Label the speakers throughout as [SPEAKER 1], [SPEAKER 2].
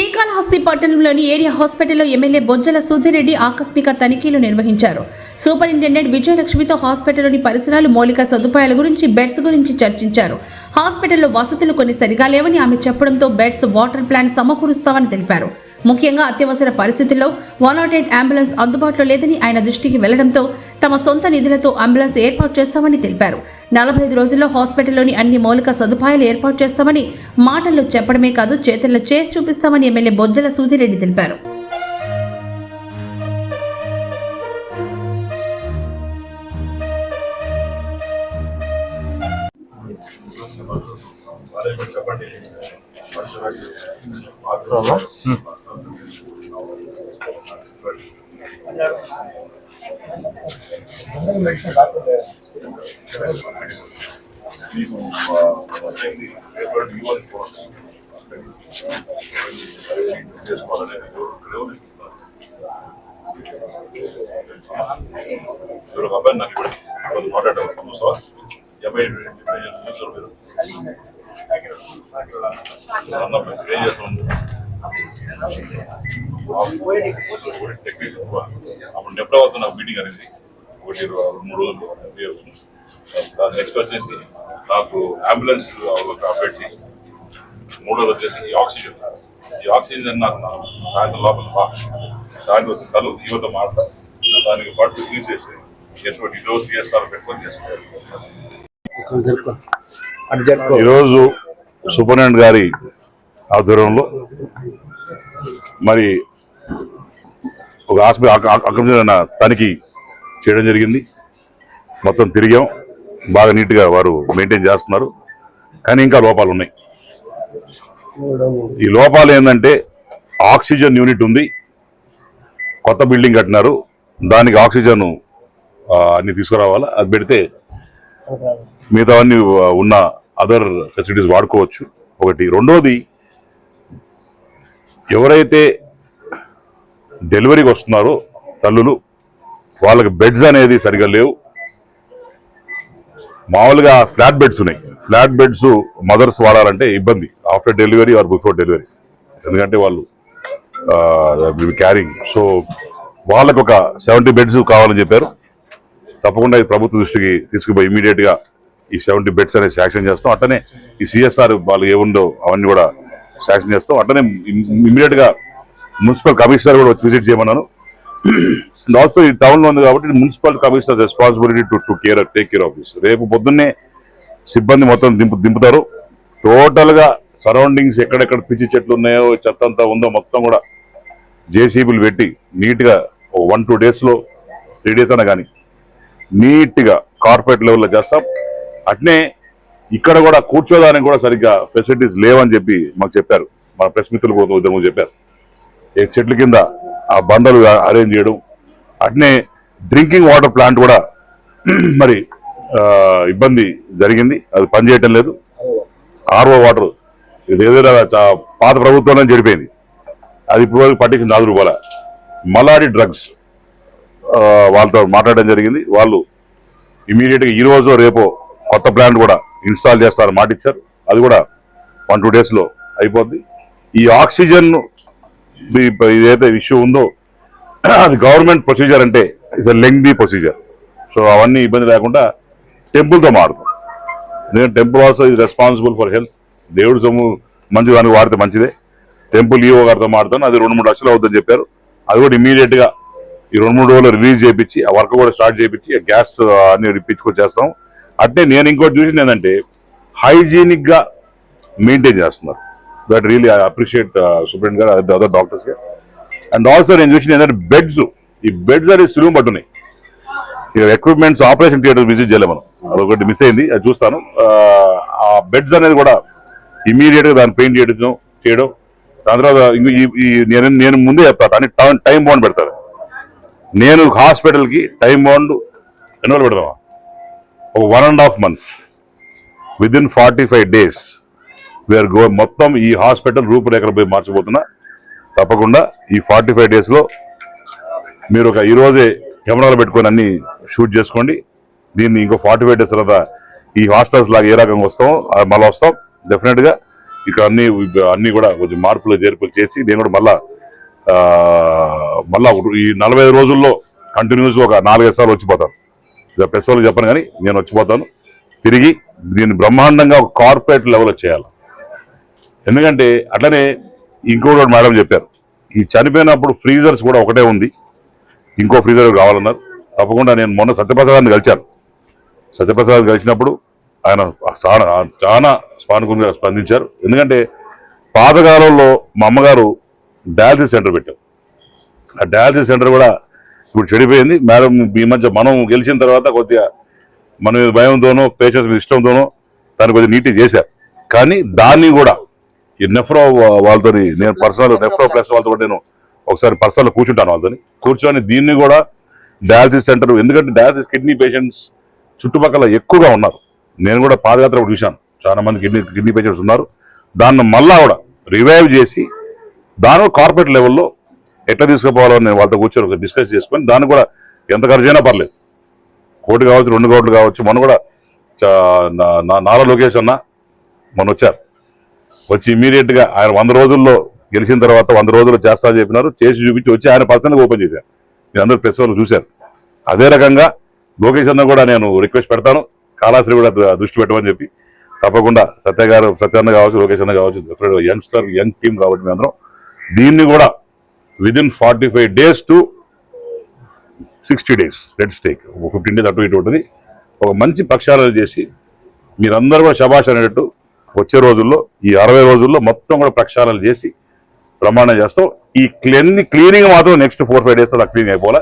[SPEAKER 1] శ్రీకాళహస్తి పట్టణంలోని ఏరియా హాస్పిటల్లో ఎమ్మెల్యే బొజ్జల సుధిరెడ్డి ఆకస్మిక తనిఖీలు నిర్వహించారు. సూపరింటెండెంట్ విజయలక్ష్మితో హాస్పిటల్లోని పరిసరాలు మౌలిక సదుపాయాల గురించి బెడ్స్ గురించి చర్చించారు. హాస్పిటల్లో వసతులు కొన్ని సరిగా లేవని ఆమె చెప్పడంతో బెడ్స్ వాటర్ ప్లాంట్ సమకూరుస్తామని తెలిపారు. ముఖ్యంగా అత్యవసర పరిస్థితుల్లో వన్ నాట్ ఎయిట్ అంబులెన్స్ అందుబాటులో లేదని ఆయన దృష్టికి వెళ్ళడంతో తమ సొంత నిధులతో అంబులెన్స్ ఏర్పాటు చేస్తామని తెలిపారు. నలభై ఐదు రోజుల్లో హాస్పిటల్లోని అన్ని మౌలిక సదుపాయాలు ఏర్పాటు చేస్తామని మాటల్లో చెప్పడమే కాదు చేతుల్లో చేసి చూపిస్తామని ఎమ్మెల్యే బొజ్జల సూదిరెడ్డి తెలిపారు.
[SPEAKER 2] చెప్పండి. అబ్బాయి నాకు ఇప్పుడు కొంచెం మాట్లాడడం సమస్య యాభై నిమిషాలు మీరు అన్నప్పుడు ఏం చేస్తాం టెక్నీషియన్ అప్పుడు నెప్పుడు అవుతుంది నాకు మీటింగ్ అనేది ఒకటి రెండు మూడు రోజులు నెక్స్ట్ వచ్చేసి నాకు అంబులెన్స్ ఒక అప్డేట్ చేసి మూడోది వచ్చేసి ఈ ఆక్సిజన్ ఈ ఆక్సిజన్ నాకు సాయంత్రం లోపల సాయంత్రం వచ్చి కలు యువత మాట దానికి పాటు తీసేసి ఎటువంటి డోస్ సిఎస్ఆర్ పెట్టుకొని చేసుకోవాలి
[SPEAKER 3] ఈరోజు సూపరింటెండెంట్ గారి ఆధ్వర్యంలో మరి ఒక హాస్పిటల్ అక్రమమైన తనిఖీ చేయడం జరిగింది. మొత్తం తిరిగాం. బాగా నీట్గా వారు మెయింటైన్ చేస్తున్నారు. కానీ ఇంకా లోపాలు ఉన్నాయి. ఈ లోపాలు ఏంటంటే ఆక్సిజన్ యూనిట్ ఉంది. కొత్త బిల్డింగ్ కట్టినారు. దానికి ఆక్సిజన్ అన్ని తీసుకురావాలా? అది పెడితే మిగతావన్నీ ఉన్న అదర్ ఫెసిలిటీస్ వాడుకోవచ్చు. ఒకటి. రెండోది ఎవరైతే డెలివరీకి వస్తున్నారో తల్లులు వాళ్ళకి బెడ్స్ అనేది సరిగా లేవు. మామూలుగా ఫ్లాట్ బెడ్స్ ఉన్నాయి. ఫ్లాట్ బెడ్స్ మదర్స్ వాడాలంటే ఇబ్బంది. After delivery or before delivery ఎందుకంటే వాళ్ళు క్యారింగ్ సో వాళ్ళకు ఒక సెవెంటీ బెడ్స్ కావాలని చెప్పారు. తప్పకుండా ఇది ప్రభుత్వ దృష్టికి తీసుకుపోయి ఇమీడియట్గా ఈ సెవెంటీ బెడ్స్ అనేది శాంక్షన్ చేస్తాం. అట్టనే ఈ సిఎస్ఆర్ వాళ్ళు ఏముందో అవన్నీ కూడా శాంక్షన్ చేస్తాం. అట్టనే ఇమీడియట్గా మున్సిపల్ కమిషనర్ కూడా వచ్చి విజిట్ చేయమన్నాను. అండ్ ఆల్సో ఈ టౌన్లో ఉంది కాబట్టి municipal commissioner responsibility to to care take care of this రేపు పొద్దున్నే సిబ్బంది మొత్తం దింపు దింపుతారు. టోటల్గా సరౌండింగ్స్ ఎక్కడెక్కడ పిచ్చి చెట్లు ఉన్నాయో చెత్త అంతా ఉందో మొత్తం కూడా జేసీబీలు పెట్టి నీట్గా ఒక వన్ టూ డేస్లో త్రీ డేస్ అన్నా కానీ నీట్గా కార్పొరేట్ లెవెల్లో చేస్తాం. అట్నే ఇక్కడ కూడా కూర్చోదానికి కూడా సరిగ్గా ఫెసిలిటీస్ లేవని చెప్పి మాకు చెప్పారు. మా ప్రెస్ మిత్రులు కూడా ఇద్దరు చెప్పారు. ఏ చెట్ల కింద ఆ బండలు అరేంజ్ చేయడం అట్నే డ్రింకింగ్ వాటర్ ప్లాంట్ కూడా మరి ఇబ్బంది జరిగింది. అది పనిచేయటం లేదు. ఆర్ఓ వాటర్ ఇది ఏదైనా చా- పాత ప్రభుత్వంలో జరిపోయింది అది ఇప్పుడు వరకు పట్టించిన నాలుగు రూపాయల. మలాడి డ్రగ్స్ వాళ్ళతో మాట్లాడడం జరిగింది. వాళ్ళు ఇమీడియట్గా ఈ రోజు రేపో కొత్త ప్లాంట్ కూడా ఇన్స్టాల్ చేస్తారని మాట ఇచ్చారు. అది కూడా వన్ టూ డేస్లో అయిపోద్ది. ఈ ఆక్సిజన్ ఇదైతే ఇష్యూ ఉందో అది గవర్నమెంట్ ప్రొసీజర్ అంటే ఇట్స్ లెంగ్దీ ప్రొసీజర్. సో అవన్నీ ఇబ్బంది లేకుండా టెంపుల్తో మారుతాం. ఎందుకంటే టెంపుల్ ఆల్సో ఇది రెస్పాన్సిబుల్ ఫర్ హెల్త్. దేవుడి సొమ్ము మంచి దానికి వాడితే మంచిదే. టెంపుల్ ఈఓ గారితో మారుతాను అది రెండు మూడు లక్షలు అవుతుందని చెప్పారు. అది కూడా ఇమీడియట్గా ఈ రెండు మూడు రోజులు రిలీజ్ చేయించి ఆ వర్క్ కూడా స్టార్ట్ చేయించి ఆ గ్యాస్ అన్ని ఇప్పించుకొని చేస్తాం. అంటే నేను ఇంకోటి చూసింది ఏంటంటే హైజీనిక్గా మెయింటైన్ చేస్తున్నారు. That really I appreciate superintendent garu other doctors and also నేను చూసిన ఏంటంటే బెడ్స్ ఈ బెడ్స్ అనేవి సులువు పట్టున్నాయి ఇక ఎక్విప్మెంట్స్ ఆపరేషన్ థియేటర్ విజిట్ చేయలేము మనం. అదొకటి మిస్ అయింది అది చూస్తాను. ఆ, బెడ్స్ అనేది కూడా ఇమీడియట్గా దాన్ని పెయింట్ చేయడం చేయడం. దాని తర్వాత ఈ- నేను నేను ముందే చెప్తాను కానీ టైం టైం బాండ్ పెడతాను నేను హాస్పిటల్కి టైం బాండ్ ఎన్ని రోజులు పెడతావా? ఒక one and half months within forty five days we are go మొత్తం ఈ హాస్పిటల్ రూపురేఖలు పోయి మార్చబోతున్నా. తప్పకుండా ఈ ఫార్టీ ఫైవ్ డేస్లో మీరు ఒక ఈరోజే కెమెరాలు పెట్టుకొని అన్ని షూట్ చేసుకోండి. దీన్ని ఇంకో ఫార్టీ ఫైవ్ డేస్ తర్వాత ఈ హాస్టల్స్ లాగా ఏ రకంగా వస్తామో అది మళ్ళీ వస్తాం. డెఫినెట్గా ఇక్కడ అన్ని అన్ని కూడా కొంచెం మార్పులు చేర్పులు చేసి నేను కూడా మళ్ళా మళ్ళీ మళ్ళా ఈ నలభై రోజుల్లో కంటిన్యూస్ ఒక నాలుగైదు సార్లు వచ్చిపోతాను. ప్రెస్ వాళ్ళు చెప్పను కానీ నేను వచ్చిపోతాను. తిరిగి దీన్ని బ్రహ్మాండంగా ఒక కార్పొరేట్ లెవెల్లో చేయాలి. ఎందుకంటే అట్లనే ఇంకోటి ఒకటి మేడం చెప్పారు. ఈ చనిపోయినప్పుడు ఫ్రీజర్స్ కూడా ఒకటే ఉంది. ఇంకో ఫ్రీజర్ కావాలన్నారు. తప్పకుండా నేను మొన్న సత్యప్రసాదాన్ని కలిశాను. సత్యప్రసాద్ కలిసినప్పుడు ఆయన చాలా చాలా స్పానుకునిగా స్పందించారు. ఎందుకంటే పాతకాలంలో మా అమ్మగారు డయాలసిస్ సెంటర్ పెట్టారు. ఆ డయాలసిస్ సెంటర్ కూడా ఇప్పుడు చెడిపోయింది. మేడం ఈ మధ్య మనం గెలిచిన తర్వాత కొద్దిగా మన మీద భయంతోనో పేషెంట్స్ ఇష్టంతోనో దాన్ని కొద్దిగా నీట్గా చేశారు. కానీ దాన్ని కూడా ఈ నెఫ్రో వాళ్ళతో నేను పర్సనల్ నెఫ్రో ప్లస్ వాళ్ళతో నేను ఒకసారి పర్సనల్ కూర్చుంటాను వాళ్ళతో కూర్చొని దీన్ని కూడా డయాలసిస్ సెంటర్ ఎందుకంటే డయాలసిస్ కిడ్నీ పేషెంట్స్ చుట్టుపక్కల ఎక్కువగా ఉన్నారు. నేను కూడా పాదయాత్ర చూశాను. చాలా మంది కిడ్నీ కిడ్నీ పేషెంట్స్ ఉన్నారు. దాన్ని మళ్ళా కూడా రివైవ్ చేసి దాని కార్పొరేట్ లెవెల్లో ఎట్లా తీసుకుపోవాలో నేను వాళ్ళతో కూర్చొని ఒక డిస్కస్ చేసుకొని దాన్ని కూడా ఎంత ఖర్చు అయినా పర్లేదు. కోటి కావచ్చు రెండు కోట్లు కావచ్చు. మొన్న కూడా చా- నా- నా- నారా లోకేష్ అన్న మొన్న వచ్చారు. వచ్చి ఇమీడియట్గా ఆయన వంద రోజుల్లో గెలిచిన తర్వాత వంద రోజులు చేస్తా అని చెప్పినారు. చేసి చూపించి వచ్చి ఆయన పర్సనల్గా ఓపెన్ చేశారు. మీరు అందరూ ప్రెస్ వాళ్ళు చూశారు. అదే రకంగా లోకేష్ అన్న కూడా నేను రిక్వెస్ట్ పెడతాను. కాళాశ్రీ కూడా దృష్టి పెట్టమని చెప్పి. తప్పకుండా సత్య గారు సత్యాన్న కావచ్చు లోకేష్ అన్న కావచ్చు యంగ్స్టర్ యంగ్ టీమ్ కాబట్టి మేము అందరం దీన్ని కూడా within forty five days to sixty days red స్టేక్ ఫిఫ్టీన్ డేస్ అటు ఇటు ఉంటుంది. ఒక మంచి పక్షాలను చేసి మీరందరూ కూడా శబాష్ అనేటట్టు వచ్చే రోజుల్లో ఈ అరవై రోజుల్లో మొత్తం కూడా ప్రక్షాళన చేసి ప్రమాణం చేస్తాం. ఈ క్లీన్ క్లీనింగ్ మాత్రం నెక్స్ట్ ఫోర్ ఫైవ్ డేస్ అలా క్లీన్ అయిపోవాలి?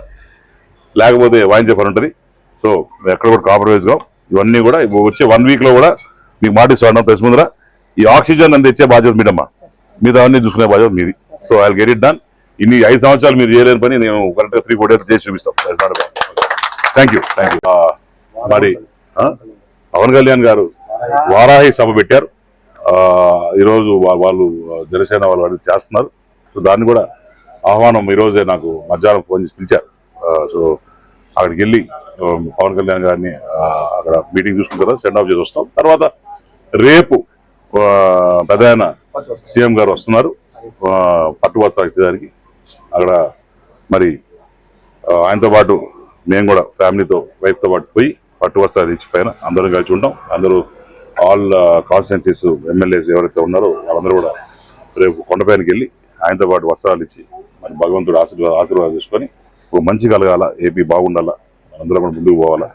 [SPEAKER 3] లేకపోతే వాయించే పని ఉంటుంది. సో ఎక్కడ కూడా కాంప్రమైజ్ ఇవన్నీ కూడా వచ్చే వన్ వీక్లో కూడా మీకు మాట ఇస్తాను ప్రెస్ ముందర. ఈ ఆక్సిజన్ అని తెచ్చే బాధ్యత మీదమ్మా. మీద అన్ని చూసుకునే బాధ్యత మీది. So I get it done ఇన్ని ఐదు సంవత్సరాలు మీరు చేయలేని పని నేను కరెక్ట్గా త్రీ ఫోర్ డేస్ చేసి చూపిస్తాం. థ్యాంక్ యూ థ్యాంక్ యూ మరి పవన్ కళ్యాణ్ గారు వారాహి సభ పెట్టారు. ఈరోజు వాళ్ళు జనసేన వాళ్ళు అడిగి చేస్తున్నారు. సో దాన్ని కూడా ఆహ్వానం ఈరోజే నాకు మధ్యాహ్నం ఫోన్ చేసి పిలిచారు. సో అక్కడికి వెళ్ళి పవన్ కళ్యాణ్ గారిని అక్కడ మీటింగ్ చూసుకున్న తర్వాత సెండ్ ఆఫ్ చేసి వస్తాం. తర్వాత రేపు ప్రధాన పెద్ద ఆయన సీఎం గారు వస్తున్నారు. ఆ, పట్టుబత్త ఇచ్చేదానికి అక్కడ మరి ఆయనతో పాటు మేము కూడా ఫ్యామిలీతో వైఫ్తో పాటు పోయి పట్టు వస్త్రాలు పైన అందరం కలిసి ఉంటాం. అందరూ ఆల్ కాన్స్టిట్యున్సీస్ ఎమ్మెల్యేస్ ఎవరైతే ఉన్నారో వాళ్ళందరూ కూడా రేపు కొండపైనకి వెళ్ళి ఆయనతో పాటు వస్త్రాలు ఇచ్చి మరి భగవంతుడు ఆశీర్వాద ఆశీర్వాదం చేసుకొని ఒక మంచి కలగాల ఏపీ బాగుండాలా అందరం కూడా ముందుకు పోవాలా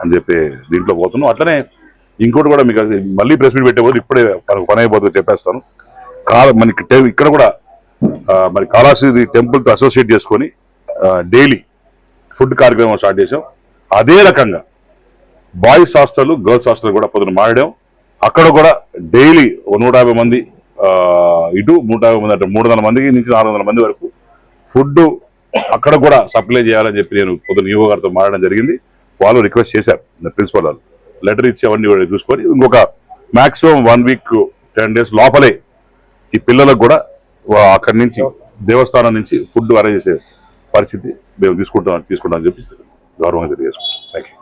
[SPEAKER 3] అని చెప్పి దీంట్లో పోతున్నాం. అట్లనే ఇంకోటి కూడా మీకు మళ్ళీ ప్రెస్ మీట్ పెట్టే ఇప్పుడే మనకు పని అయిపోతుంది చెప్పేస్తాను. కాల మనకి ఇక్కడ కూడా మరి కాళాశ్రీ టెంపుల్తో అసోసియేట్ చేసుకొని డైలీ ఫుడ్ కార్యక్రమం స్టార్ట్ చేసాం అదే రకంగా బాయ్స్ హాస్టల్ గర్ల్స్ హాస్టల్ కూడా పొద్దున మారడం. అక్కడ కూడా డైలీ ఒక నూట యాభై మంది ఇటు నూట యాభై మంది అంటే మూడు వందల మందికి నుంచి నాలుగు వందల మంది వరకు ఫుడ్ అక్కడ కూడా సప్లై చేయాలని చెప్పి నేను పొద్దున ఈవో గారితో మారడం జరిగింది. వాళ్ళు రిక్వెస్ట్ చేశారు ప్రిన్సిపల్ వాళ్ళు. లెటర్ ఇచ్చి అవన్నీ కూడా చూసుకొని ఇంకొక maximum one week ten days లోపలే ఈ పిల్లలకు కూడా అక్కడి నుంచి దేవస్థానం నుంచి ఫుడ్ అరేంజ్ చేసే పరిస్థితి మేము తీసుకుంటాం తీసుకుంటాం అని చెప్పి గౌరవంగా తెలియజేసుకుంటాం థ్యాంక్ యూ